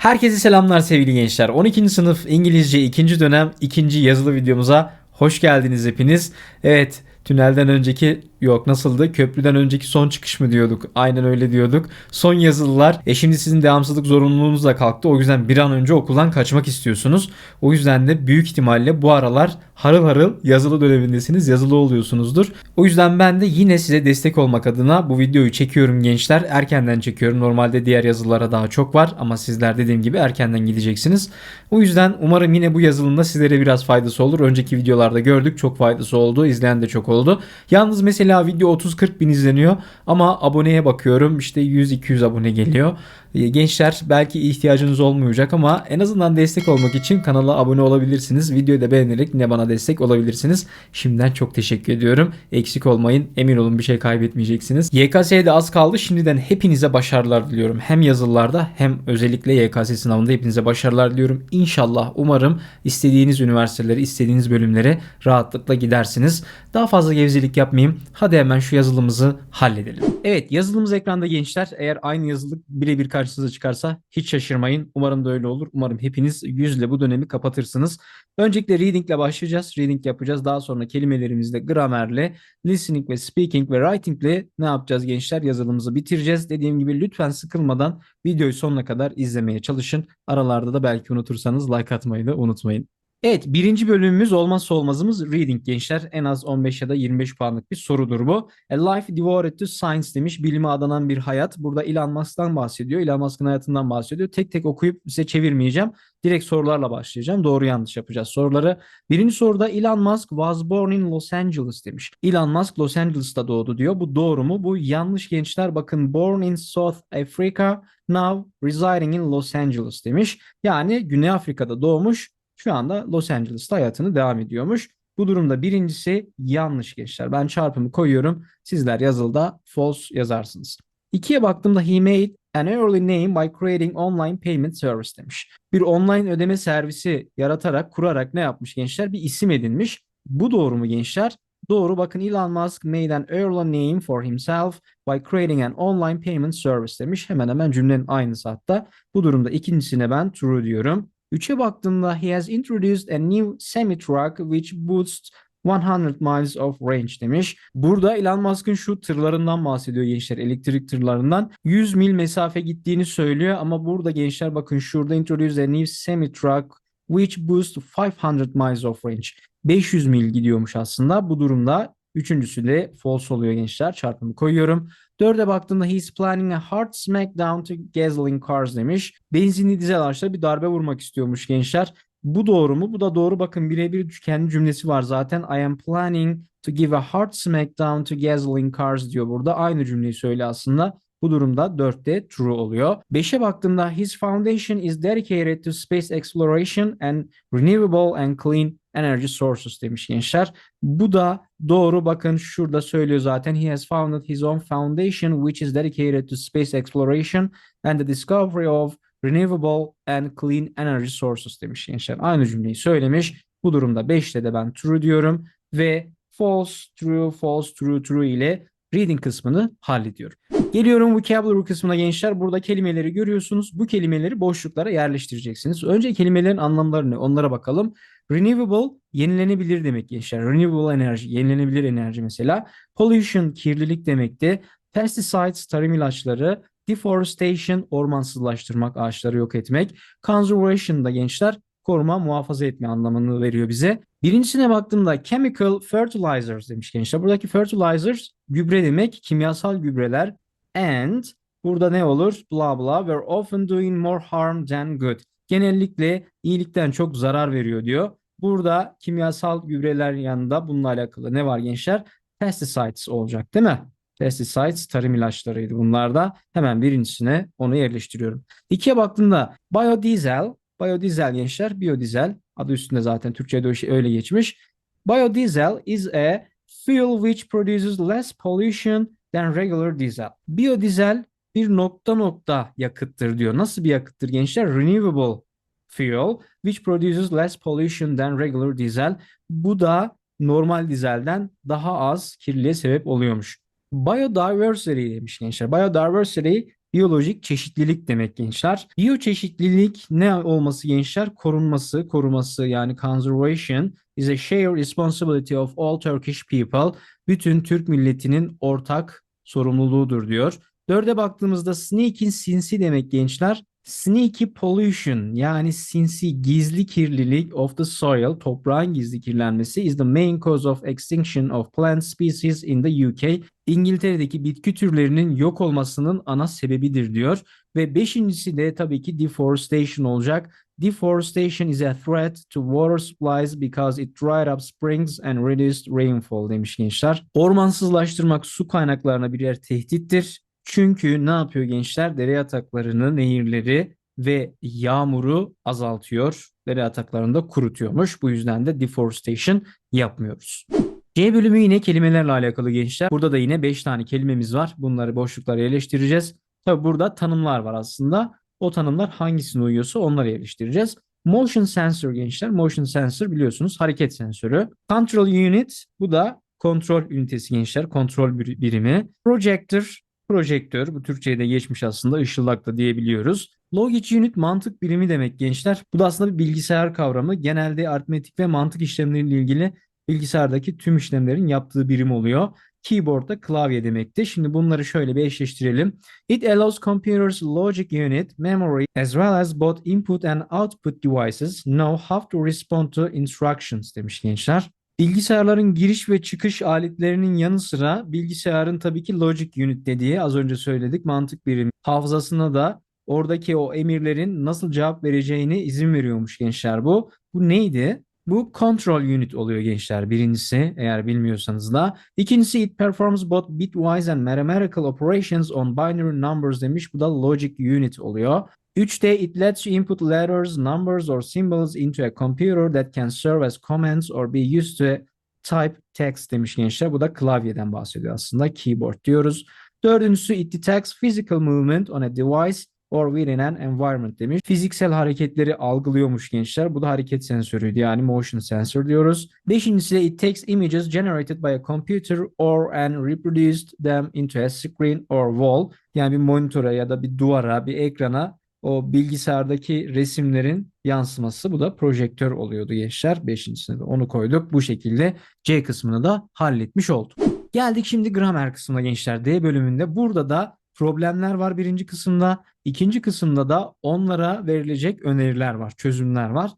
Herkese selamlar sevgili gençler. 12. sınıf İngilizce 2. dönem 2. yazılı videomuza hoş geldiniz hepiniz. Evet, tünelden önceki yok nasıldı? Köprüden önceki son çıkış mı diyorduk? Aynen öyle diyorduk. Son yazılılar. E şimdi sizin devamsızlık zorunluluğunuz da kalktı. O yüzden bir an önce okuldan kaçmak istiyorsunuz. O yüzden de büyük ihtimalle bu aralar harıl harıl yazılı dönemindesiniz. Yazılı oluyorsunuzdur. O yüzden ben de yine size destek olmak adına bu videoyu çekiyorum gençler. Erkenden çekiyorum. Normalde diğer yazılara daha çok var ama sizler dediğim gibi erkenden gideceksiniz. O yüzden umarım yine bu yazılımda da sizlere biraz faydası olur. Önceki videolarda gördük çok faydası oldu. İzleyen de çok oldu. Yalnız mesela video 30-40 bin izleniyor ama aboneye bakıyorum işte 100-200 abone geliyor. E, Gençler belki ihtiyacınız olmayacak ama en azından destek olmak için kanala abone olabilirsiniz. Videoyu da beğenerek yine bana destek olabilirsiniz. Şimdiden çok teşekkür ediyorum. Eksik olmayın. Emin olun bir şey kaybetmeyeceksiniz. YKS'ye de az kaldı. Şimdiden hepinize başarılar diliyorum. Hem yazılılarda hem özellikle YKS sınavında hepinize başarılar diliyorum. İnşallah umarım istediğiniz üniversiteleri, istediğiniz bölümlere rahatlıkla gidersiniz. Daha fazla gevezelik yapmayayım. Hadi hemen şu yazılımızı halledelim. Evet yazılımız ekranda gençler. Eğer aynı yazılık birebir karşınıza çıkarsa hiç şaşırmayın. Umarım da öyle olur. Umarım hepiniz yüzle bu dönemi kapatırsınız. Öncelikle reading ile başlayacağız. Reading yapacağız. Daha sonra kelimelerimizle gramerle, listening ve speaking ve writing ile ne yapacağız gençler? Yazılımımızı bitireceğiz. Dediğim gibi lütfen sıkılmadan videoyu sonuna kadar izlemeye çalışın. Aralarda da belki unutursanız like atmayı da unutmayın. Evet birinci bölümümüz olmazsa olmazımız reading gençler. En az 15 ya da 25 puanlık bir sorudur bu. A life devoted to science demiş. Bilime adanan bir hayat. Burada Elon Musk'tan bahsediyor. Elon Musk'ın hayatından bahsediyor. Tek tek okuyup size çevirmeyeceğim. Direkt sorularla başlayacağım. Doğru yanlış yapacağız soruları. Birinci soruda Elon Musk was born in Los Angeles demiş. Elon Musk Los Angeles'ta doğdu diyor. Bu doğru mu? Bu yanlış gençler. Bakın born in South Africa now residing in Los Angeles demiş. Yani Güney Afrika'da doğmuş şu anda Los Angeles'ta hayatını devam ediyormuş. Bu durumda birincisi yanlış gençler. Ben çarpımı koyuyorum. Sizler yazılıda false yazarsınız. İkiye baktığımda he made an early name by creating online payment service demiş. Bir online ödeme servisi yaratarak, kurarak ne yapmış gençler? Bir isim edinmiş. Bu doğru mu gençler? Doğru. Bakın Elon Musk made an early name for himself by creating an online payment service demiş. Hemen hemen cümlenin aynısı hatta. Bu durumda ikincisine ben true diyorum. 3'e baktığımda he has introduced a new semi-truck which boosts 100 miles of range demiş. Burada Elon Musk'ın şu tırlarından bahsediyor gençler. Elektrik tırlarından. 100 mil mesafe gittiğini söylüyor ama burada gençler bakın şurada introduce a new semi-truck which boosts 500 miles of range. 500 mil gidiyormuş aslında. Bu durumda üçüncüsü de false oluyor gençler. Çarpımı koyuyorum. Dörde baktığımda he's planning a hard smackdown to gasoline cars demiş. Benzinli dizel araçlara bir darbe vurmak istiyormuş gençler. Bu doğru mu? Bu da doğru. Bakın birebir kendi cümlesi var zaten. I am planning to give a hard smackdown to gasoline cars diyor burada. Aynı cümleyi söyle aslında. Bu durumda 4'te true oluyor. 5'e baktığımda his foundation is dedicated to space exploration and renewable and clean energy sources demiş gençler. Bu da doğru. Bakın şurada söylüyor zaten. He has founded his own foundation which is dedicated to space exploration and the discovery of renewable and clean energy sources demiş gençler. Aynı cümleyi söylemiş. Bu durumda 5'te de ben true diyorum ve false, true, false, true, true ile reading kısmını hallediyorum. Geliyorum vocabulary kısmına gençler. Burada kelimeleri görüyorsunuz. Bu kelimeleri boşluklara yerleştireceksiniz. Önce kelimelerin anlamları ne? Onlara bakalım. Renewable yenilenebilir demek gençler. Renewable enerji, yenilenebilir enerji mesela. Pollution kirlilik demekti. Pesticides tarım ilaçları. Deforestation ormansızlaştırmak, ağaçları yok etmek. Conservation da gençler koruma, muhafaza etme anlamını veriyor bize. Birincisine baktığımda chemical fertilizers demiş gençler. Buradaki fertilizers gübre demek, kimyasal gübreler. And burada ne olur? Bla bla were often doing more harm than good. Genellikle iyilikten çok zarar veriyor diyor. Burada kimyasal gübreler yanında bununla alakalı ne var gençler? Pesticides olacak değil mi? Pesticides tarım ilaçlarıydı bunlar da. Hemen birincisine onu yerleştiriyorum. İkiye baktığımda biodiesel, biodiesel gençler, biodiesel adı üstünde zaten Türkçe'de öyle geçmiş. Biodiesel is a fuel which produces less pollution than regular diesel. Biodiesel bir nokta nokta yakıttır diyor. Nasıl bir yakıttır gençler? Renewable fuel which produces less pollution than regular diesel. Bu da normal dizelden daha az kirliliğe sebep oluyormuş. Biodiversity demiş gençler. Biodiversity Biyolojik çeşitlilik demek gençler. Biyoçeşitlilik ne olması gençler? Korunması, koruması yani conservation is a shared responsibility of all Turkish people. Bütün Türk milletinin ortak sorumluluğudur diyor. Dörde baktığımızda sneaky sinsi demek gençler. Sneaky pollution yani sinsi gizli kirlilik of the soil toprağın gizli kirlenmesi is the main cause of extinction of plant species in the UK. İngiltere'deki bitki türlerinin yok olmasının ana sebebidir diyor. Ve beşincisi de tabii ki deforestation olacak. Deforestation is a threat to water supplies because it dried up springs and reduced rainfall demiş gençler. Ormansızlaştırmak su kaynaklarına birer tehdittir. Çünkü ne yapıyor gençler? Dere yataklarını, nehirleri ve yağmuru azaltıyor. Dere yataklarını da kurutuyormuş. Bu yüzden de deforestation yapmıyoruz. C bölümü yine kelimelerle alakalı gençler. Burada da yine 5 tane kelimemiz var. Bunları boşluklara yerleştireceğiz. Tabi burada tanımlar var aslında. O tanımlar hangisine uyuyorsa onları yerleştireceğiz. Motion sensor gençler. Motion sensor biliyorsunuz hareket sensörü. Control unit bu da kontrol ünitesi gençler. Kontrol bir- birimi. Projector projektör. Bu Türkçe'ye de geçmiş aslında. Işıldak da diyebiliyoruz. Logic unit mantık birimi demek gençler. Bu da aslında bir bilgisayar kavramı. Genelde aritmetik ve mantık işlemleriyle ilgili bilgisayardaki tüm işlemlerin yaptığı birim oluyor. Keyboard da klavye demekti. Şimdi bunları şöyle bir eşleştirelim. It allows computers logic unit, memory, as well as both input and output devices know how to respond to instructions demiş gençler. Bilgisayarların giriş ve çıkış aletlerinin yanı sıra bilgisayarın tabii ki logic unit dediği az önce söyledik mantık birimi hafızasına da oradaki o emirlerin nasıl cevap vereceğini izin veriyormuş gençler bu. Bu neydi? Bu control unit oluyor gençler birincisi eğer bilmiyorsanız da. İkincisi it performs both bitwise and mathematical operations on binary numbers demiş. Bu da logic unit oluyor. Üçte it lets you input letters, numbers or symbols into a computer that can serve as commands or be used to type text demiş gençler. Bu da klavyeden bahsediyor aslında. Keyboard diyoruz. Dördüncüsü it detects physical movement on a device or within an environment demiş. Fiziksel hareketleri algılıyormuş gençler. Bu da hareket sensörüydü yani motion sensor diyoruz. Beşincisi it takes images generated by a computer or and reproduced them into a screen or wall. Yani bir monitöre ya da bir duvara, bir ekrana o bilgisayardaki resimlerin yansıması. Bu da projektör oluyordu gençler. Beşincisine de onu koyduk. Bu şekilde C kısmını da halletmiş olduk. Geldik şimdi gramer kısmına gençler. D bölümünde. Burada da problemler var birinci kısımda. İkinci kısımda da onlara verilecek öneriler var, çözümler var.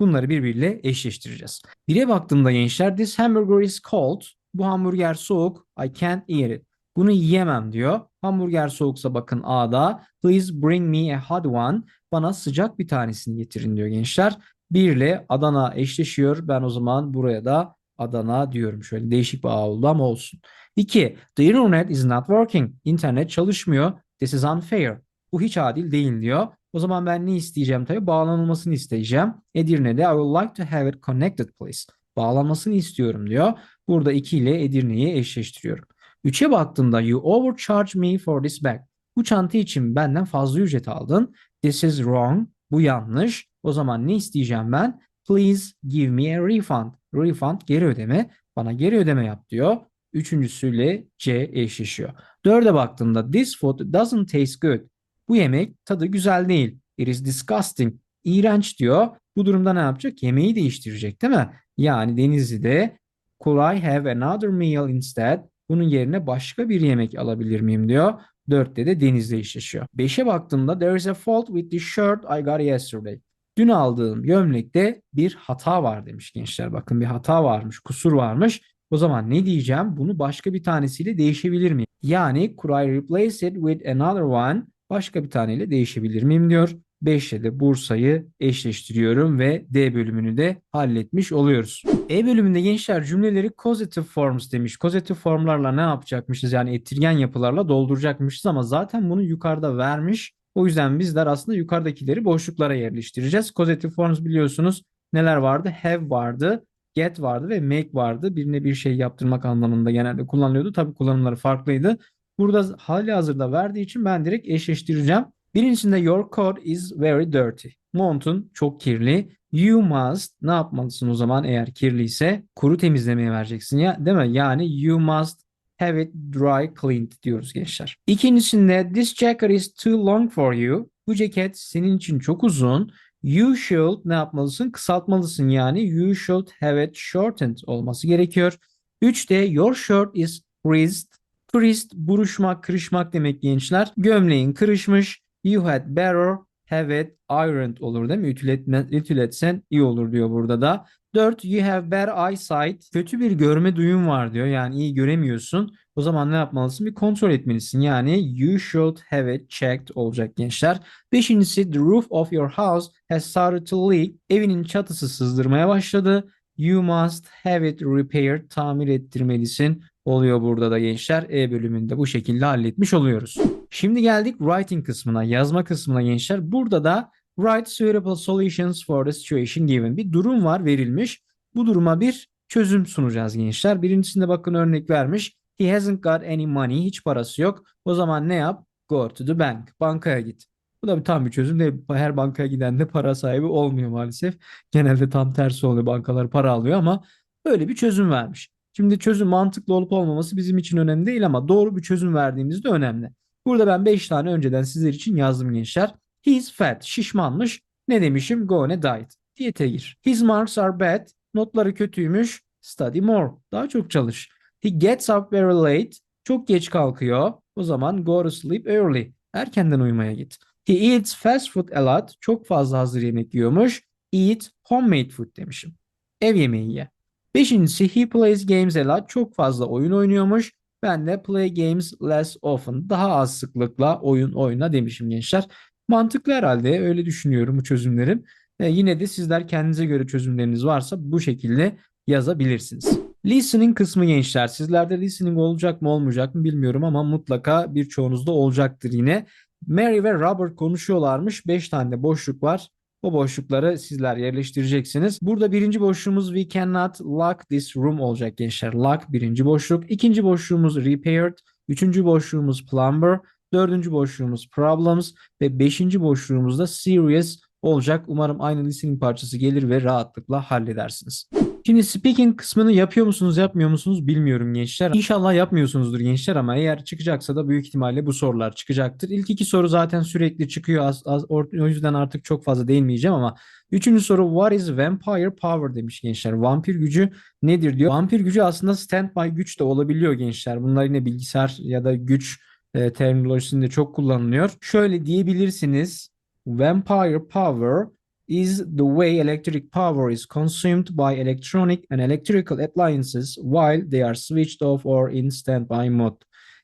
Bunları birbiriyle eşleştireceğiz. Bire baktığımda gençler this hamburger is cold. Bu hamburger soğuk. I can't eat it. Bunu yiyemem diyor. Hamburger soğuksa bakın A'da. Please bring me a hot one. Bana sıcak bir tanesini getirin diyor gençler. Bir ile Adana eşleşiyor. Ben o zaman buraya da Adana diyorum. Şöyle değişik bir A oldu ama olsun. 2. The internet is not working. İnternet çalışmıyor. This is unfair. Bu hiç adil değil diyor. O zaman ben ne isteyeceğim tabii? Bağlanılmasını isteyeceğim. Edirne'de I would like to have it connected please. Bağlanmasını istiyorum diyor. Burada 2 ile Edirne'yi eşleştiriyorum. 3'e baktığımda you overcharge me for this bag. Bu çanta için benden fazla ücret aldın. This is wrong. Bu yanlış. O zaman ne isteyeceğim ben? Please give me a refund. Refund geri ödeme. Bana geri ödeme yap diyor. Üçüncüsüyle C eşleşiyor. Dörde baktığımda this food doesn't taste good. Bu yemek tadı güzel değil. It is disgusting. İğrenç diyor. Bu durumda ne yapacak? Yemeği değiştirecek değil mi? Yani Denizli'de could I have another meal instead? Bunun yerine başka bir yemek alabilir miyim diyor. Dörtte de Denizli eşleşiyor. Beşe baktığımda there is a fault with the shirt I got yesterday. Dün aldığım gömlekte bir hata var demiş gençler. Bakın bir hata varmış, kusur varmış. O zaman ne diyeceğim? Bunu başka bir tanesiyle değişebilir miyim? Yani could I replace it with another one? Başka bir taneyle değişebilir miyim diyor. 5'le de Bursa'yı eşleştiriyorum ve D bölümünü de halletmiş oluyoruz. E bölümünde gençler cümleleri causative forms demiş. Causative formlarla ne yapacakmışız? Yani ettirgen yapılarla dolduracakmışız ama zaten bunu yukarıda vermiş. O yüzden bizler aslında yukarıdakileri boşluklara yerleştireceğiz. Causative forms biliyorsunuz neler vardı? Have vardı, get vardı ve make vardı. Birine bir şey yaptırmak anlamında genelde kullanılıyordu. Tabii kullanımları farklıydı. Burada hali hazırda verdiği için ben direkt eşleştireceğim. Birincisinde your coat is very dirty. Montun çok kirli. You must ne yapmalısın o zaman eğer kirliyse kuru temizlemeye vereceksin ya değil mi? Yani you must have it dry cleaned diyoruz gençler. İkincisinde this jacket is too long for you. Bu ceket senin için çok uzun. You should ne yapmalısın? Kısaltmalısın yani. You should have it shortened olması gerekiyor. Üçte your shirt is creased. Creased buruşmak, kırışmak demek gençler. Gömleğin kırışmış. You had better have it ironed olur değil mi? Ütületme, ütületsen iyi olur diyor burada da. 4. You have bad eyesight. Kötü bir görme duyun var diyor. Yani iyi göremiyorsun. O zaman ne yapmalısın? Bir kontrol etmelisin. Yani you should have it checked olacak gençler. Beşincisi the roof of your house has started to leak. Evinin çatısı sızdırmaya başladı. You must have it repaired. Tamir ettirmelisin. Oluyor burada da gençler. E bölümünde bu şekilde halletmiş oluyoruz. Şimdi geldik writing kısmına, yazma kısmına gençler. Burada da write suitable solutions for the situation given. Bir durum var verilmiş. Bu duruma bir çözüm sunacağız gençler. Birincisinde bakın örnek vermiş. He hasn't got any money. Hiç parası yok. O zaman ne yap? Go to the bank. Bankaya git. Bu da bir tam bir çözüm değil. Her bankaya giden de para sahibi olmuyor maalesef. Genelde tam tersi oluyor. Bankalar para alıyor ama böyle bir çözüm vermiş. Şimdi çözüm mantıklı olup olmaması bizim için önemli değil ama doğru bir çözüm verdiğimizde önemli. Burada ben 5 tane önceden sizler için yazdım gençler. He's fat, şişmanmış. Ne demişim? Go on a diet. Diyete gir. His marks are bad. Notları kötüymüş. Study more. Daha çok çalış. He gets up very late. Çok geç kalkıyor. O zaman go to sleep early. Erkenden uyumaya git. He eats fast food a lot. Çok fazla hazır yemek yiyormuş. Eat homemade food demişim. Ev yemeği ye. Beşincisi he plays games a lot. Çok fazla oyun oynuyormuş. Ben de play games less often. Daha az sıklıkla oyun oyna demişim gençler. Mantıklı herhalde öyle düşünüyorum bu çözümlerim. E, yine de sizler kendinize göre çözümleriniz varsa bu şekilde yazabilirsiniz. Listening kısmı gençler. Sizlerde listening olacak mı olmayacak mı bilmiyorum ama mutlaka birçoğunuzda olacaktır yine. Mary ve Robert konuşuyorlarmış. 5 tane boşluk var. O boşlukları sizler yerleştireceksiniz. Burada birinci boşluğumuz we cannot lock this room olacak gençler. Lock birinci boşluk. İkinci boşluğumuz repaired. Üçüncü boşluğumuz plumber. Dördüncü boşluğumuz problems. Ve beşinci boşluğumuz da serious olacak. Umarım aynı listening parçası gelir ve rahatlıkla halledersiniz. Şimdi speaking kısmını yapıyor musunuz yapmıyor musunuz bilmiyorum gençler. İnşallah yapmıyorsunuzdur gençler ama eğer çıkacaksa da büyük ihtimalle bu sorular çıkacaktır. İlk iki soru zaten sürekli çıkıyor. Az, az, o yüzden artık çok fazla değinmeyeceğim ama üçüncü soru what is vampire power demiş gençler. Vampir gücü nedir diyor. Vampir gücü aslında standby güç de olabiliyor gençler. Bunlar yine bilgisayar ya da güç e, terminolojisinde çok kullanılıyor. Şöyle diyebilirsiniz. Vampire power is the way electric power is consumed by electronic and electrical appliances while they are switched off or in standby mode.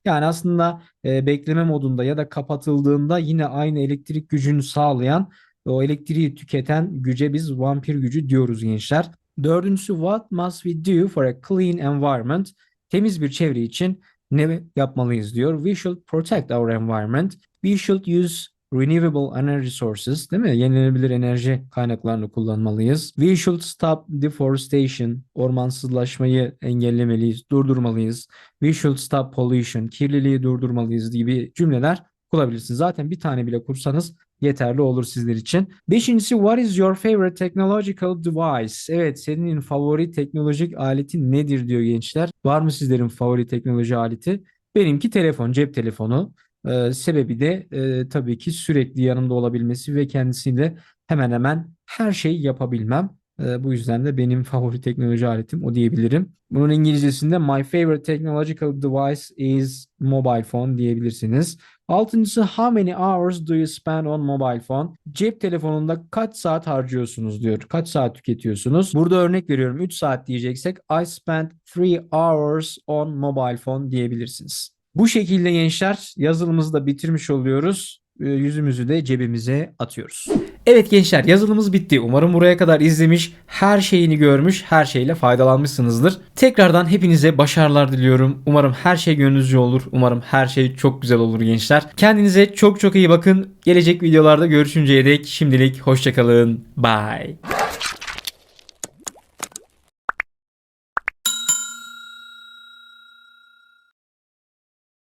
Yani aslında e, bekleme modunda ya da kapatıldığında yine aynı elektrik gücünü sağlayan o elektriği tüketen güce biz vampir gücü diyoruz gençler. Dördüncüsü what must we do for a clean environment? Temiz bir çevre için ne yapmalıyız diyor. We should protect our environment. We should use renewable energy sources değil mi? Yenilenebilir enerji kaynaklarını kullanmalıyız. We should stop deforestation. Ormansızlaşmayı engellemeliyiz, durdurmalıyız. We should stop pollution. Kirliliği durdurmalıyız gibi cümleler kurabilirsiniz. Zaten bir tane bile kursanız yeterli olur sizler için. Beşincisi what is your favorite technological device? Evet senin favori teknolojik aletin nedir diyor gençler. Var mı sizlerin favori teknoloji aleti? Benimki telefon, cep telefonu. Ee, sebebi de e, tabii ki sürekli yanımda olabilmesi ve kendisiyle hemen hemen her şeyi yapabilmem. E, bu yüzden de benim favori teknoloji aletim o diyebilirim. Bunun İngilizcesinde my favorite technological device is mobile phone diyebilirsiniz. Altıncısı how many hours do you spend on mobile phone? Cep telefonunda kaç saat harcıyorsunuz diyor. Kaç saat tüketiyorsunuz? Burada örnek veriyorum 3 saat diyeceksek I spent 3 hours on mobile phone diyebilirsiniz. Bu şekilde gençler yazılımımızı da bitirmiş oluyoruz. Ee, Yüzümüzü de cebimize atıyoruz. Evet gençler yazılımımız bitti. Umarım buraya kadar izlemiş, her şeyini görmüş, her şeyle faydalanmışsınızdır. Tekrardan hepinize başarılar diliyorum. Umarım her şey gönlünüzce olur. Umarım her şey çok güzel olur gençler. Kendinize çok çok iyi bakın. Gelecek videolarda görüşünceye dek şimdilik hoşçakalın. Bye.